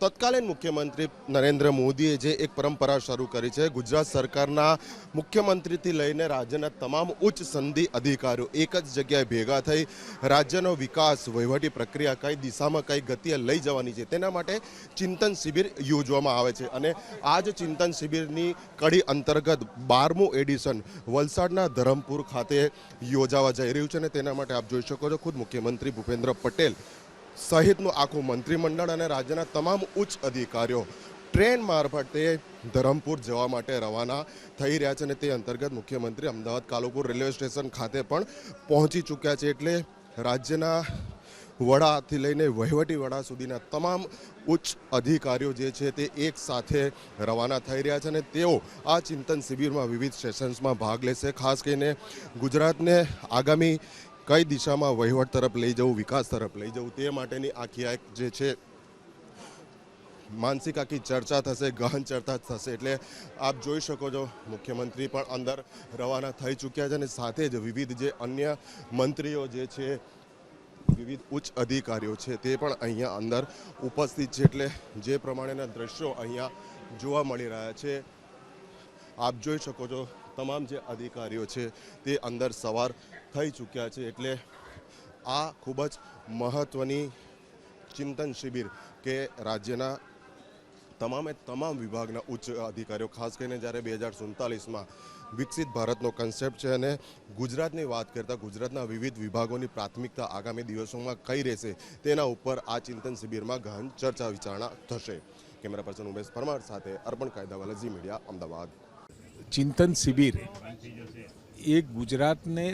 તત્કાલીન મુખ્યમંત્રી નરેન્દ્ર મોદીએ જે એક પરંપરા શરૂ કરી છે, ગુજરાત સરકારના મુખ્યમંત્રીથી લઈને રાજ્યના તમામ ઉચ્ચ સંધિ અધિકારીઓ એક જ જગ્યાએ ભેગા થઈ રાજ્યનો વિકાસ, વહીવટી પ્રક્રિયા કઈ દિશામાં, કઈ ગતિએ લઈ જવાની છે, તેના માટે ચિંતન શિબિર યોજવામાં આવે છે. અને આ જ ચિંતન શિબિરની કડી અંતર્ગત બારમું એડિશન વલસાડના ધરમપુર ખાતે યોજાવા જઈ રહ્યું છે અને તેના માટે આપ જોઈ શકો છો, ખુદ મુખ્યમંત્રી ભૂપેન્દ્ર પટેલ સહિતનું આખું મંત્રીમંડળ અને રાજ્યના તમામ ઉચ્ચ અધિકારીઓ ટ્રેન મારફતે ધરમપુર જવા માટે રવાના થઈ રહ્યા છે અને તે અંતર્ગત મુખ્યમંત્રી અમદાવાદ કાલુપુર રેલવે સ્ટેશન ખાતે પણ પહોંચી ચૂક્યા છે એટલે રાજ્યના વડાથી લઈને વહીવટી વડા સુધીના તમામ ઉચ્ચ અધિકારીઓ જે છે તે એક સાથે રવાના થઈ રહ્યા છે અને તેઓ આ ચિંતન શિબિરમાં વિવિધ સેશન્સમાં ભાગ લેશે. ખાસ કરીને ગુજરાતને આગામી કઈ દિશામાં વહીવટ તરફ લઈ જવું, વિકાસ તરફ લઈ જવું, તે માટેની આખી એક જે છે, માનસિક આખી ચર્ચા થશે, ગહન ચર્ચા થશે. એટલે આપ જોઈ શકો છો, મુખ્યમંત્રી પણ અંદર રવાના થઈ ચૂક્યા છે અને સાથે જ વિવિધ જે અન્ય મંત્રીઓ જે છે, વિવિધ ઉચ્ચ અધિકારીઓ છે, તે પણ અહીંયા અંદર ઉપસ્થિત છે. એટલે જે પ્રમાણેના દ્રશ્યો અહીંયા જોવા મળી રહ્યા છે આપ જોઈ શકો છો, તમામ જે અધિકારીઓ છે તે અંદર સવાર થઈ ચૂક્યા છે. એટલે આ ખૂબ જ મહત્ત્વની ચિંતન શિબિર કે રાજ્યના તમામે તમામ વિભાગના ઉચ્ચ અધિકારીઓ, ખાસ કરીને જ્યારે બે હજાર સુડતાલીસમાં વિકસિત ભારતનો કન્સેપ્ટ છે અને ગુજરાતની વાત કરતાં ગુજરાતના વિવિધ વિભાગોની પ્રાથમિકતા આગામી દિવસોમાં કઈ રહેશે તેના ઉપર આ ચિંતન શિબિરમાં ગહન ચર્ચા વિચારણા થશે. કેમેરા પર્સન ઉમેશ પરમાર સાથે અર્પણ કાયદાવાલા ઝી મીડિયા, અમદાવાદ. ચિંતન શિબિર એ ગુજરાતને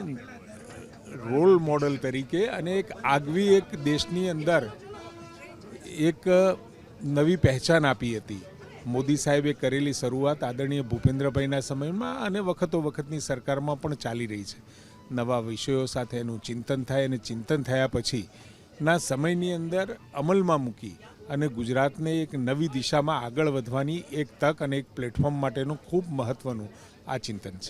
રોલ મોડલ તરીકે અને એક આગવી એક દેશની અંદર એક નવી પહેચાન આપી હતી. મોદી સાહેબે કરેલી શરૂઆત આદરણીય ભૂપેન્દ્રભાઈના સમયમાં અને વખતો વખતની સરકારમાં પણ ચાલી રહી છે. નવા વિષયો સાથે એનું ચિંતન થાય અને ચિંતન થયા પછી ના સમયની અંદર અમલમાં મૂકી અને ગુજરાતને એક નવી દિશામાં આગળ વધવાની એક તક અને એક પ્લેટફોર્મ માટેનું ખૂબ મહત્ત્વનું આ ચિંતન છે.